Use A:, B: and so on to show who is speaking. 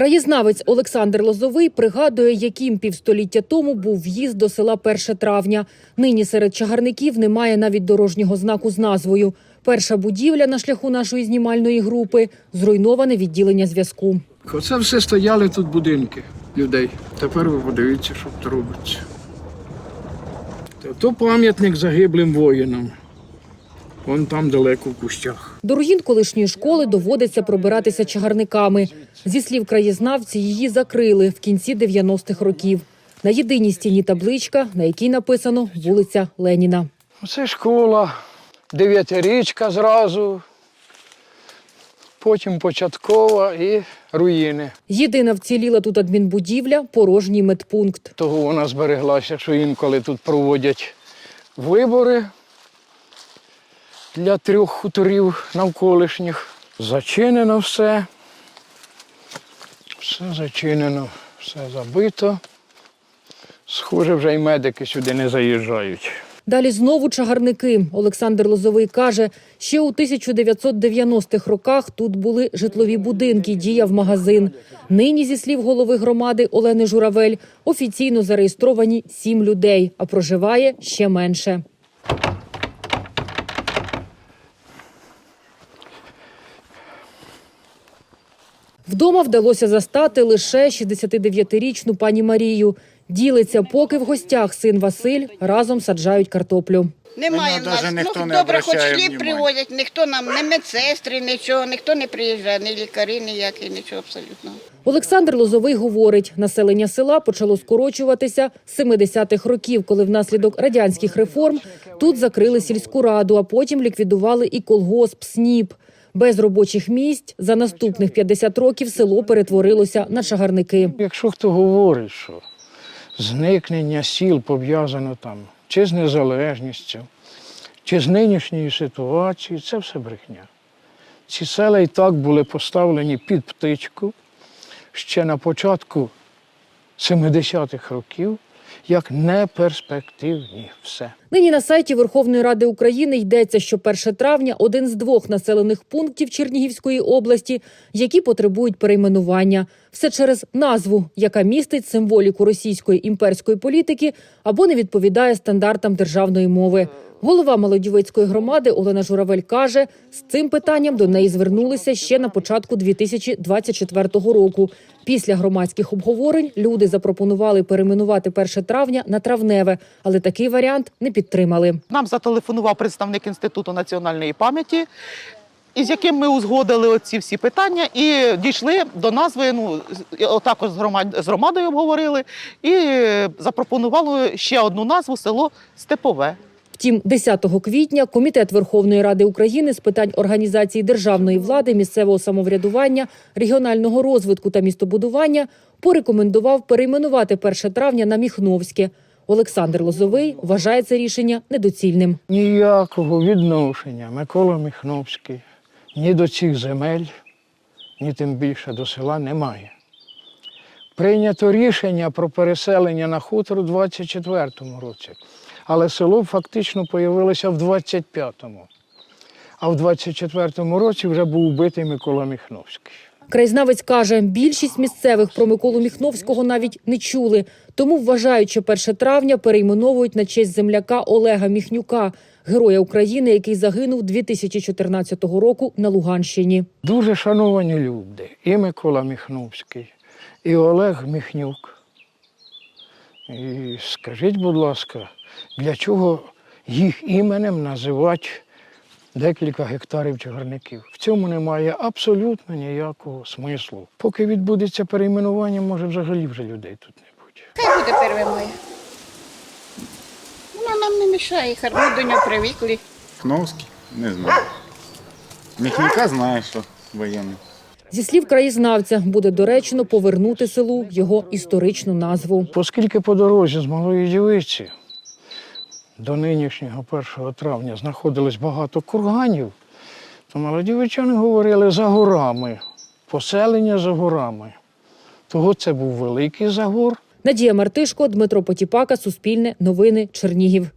A: Краєзнавець Олександр Лозовий пригадує, яким півстоліття тому був в'їзд до села 1 травня. Нині серед чагарників немає навіть дорожнього знаку з назвою. Перша будівля на шляху нашої знімальної групи зруйноване відділення зв'язку.
B: Оце все стояли тут будинки людей. Тепер ви подивіться, що тут робиться. То- пам'ятник загиблим воїнам. Вон там далеко в кущах.
A: До руїн колишньої школи доводиться пробиратися чагарниками. Зі слів краєзнавці, її закрили в кінці 90-х років. На єдиній стіні табличка, на якій написано вулиця Леніна.
B: Оце школа, дев'ятирічка зразу, потім початкова і руїни.
A: Єдина вціліла тут адмінбудівля, порожній медпункт.
B: Того вона збереглася, що інколи тут проводять вибори для трьох хуторів навколишніх. Зачинено все. Все зачинено, все забито. Схоже, вже й медики сюди не заїжджають.
A: Далі знову чагарники. Олександр Лозовий каже, ще у 1990-х роках тут були житлові будинки, діяв магазин. Нині, зі слів голови громади Олени Журавель, офіційно зареєстровані сім людей, а проживає ще менше. Вдома вдалося застати лише 69-річну пані Марію. Ділиться, поки в гостях син Василь разом саджають картоплю.
C: Немає в нас.
D: даже ніхто
C: ну,
D: не
C: добре, хоч
D: обращає
C: хліб
D: внимання.
C: привозять, ніхто нам, не медсестри, нічого, ніхто не приїжджає, ні лікарі ніякі, нічого абсолютно.
A: Олександр Лозовий говорить, населення села почало скорочуватися з 70-х років, коли внаслідок радянських реформ тут закрили сільську раду, а потім ліквідували і колгосп СНІП. Без робочих місць за наступних 50 років село перетворилося на чагарники.
B: Якщо хто говорить, що зникнення сіл пов'язано там чи з незалежністю, чи з нинішньою ситуацією, це все брехня. Ці села і так були поставлені під птичку ще на початку 70-х років як неперспективні. Все.
A: Нині на сайті Верховної Ради України йдеться, що 1 травня один з двох населених пунктів Чернігівської області, які потребують перейменування. Все через назву, яка містить символіку російської імперської політики або не відповідає стандартам державної мови. Голова Молодівецької громади Олена Журавель каже, з цим питанням до неї звернулися ще на початку 2024 року. Після громадських обговорень люди запропонували перейменувати 1 травня на травневе, але такий варіант не підтримали.
E: Нам зателефонував представник Інституту національної пам'яті, із яким ми узгодили оці всі питання і дійшли до назви. Ну також з громад- з громадою обговорили і запропонували ще одну назву село Степове.
A: Втім, 10 квітня комітет Верховної Ради України з питань організації державної влади, місцевого самоврядування, регіонального розвитку та містобудування порекомендував перейменувати 1 травня на Міхновське. Олександр Лозовий вважає це рішення недоцільним.
B: Ніякого відношення Микола Міхновський ні до цих земель, ні тим більше до села немає. Прийнято рішення про переселення на хутор у 24-му році, але село фактично появилося в 25-му. А в 24-му році вже був вбитий Микола Міхновський.
A: Краєзнавець каже, більшість місцевих про Миколу Міхновського навіть не чули, тому вважають, що 1 травня перейменовують на честь земляка Олега Міхнюка, героя України, який загинув 2014 року на Луганщині.
B: Дуже шановані люди. І Микола Міхновський, і Олег Міхнюк. І скажіть, будь ласка, для чого їх іменем називати декілька гектарів чагарників? В цьому немає абсолютно ніякого смислу. Поки відбудеться перейменування, може взагалі вже людей тут не буде.
C: Хай буде перше моє. Вона нам не мішає, хай до нього привикли.
D: Хновський? Не знаю. Міхніка знає, що воєнний.
A: Зі слів краєзнавця, буде доречно повернути селу його історичну назву.
B: Оскільки по дорозі з Малої Дівиці до нинішнього 1 травня знаходилось багато курганів, то молодівичани говорили за горами, поселення за горами. Того це був великий загор,
A: Надія Мартишко, Дмитро Потіпака, Суспільне, Новини, Чернігів.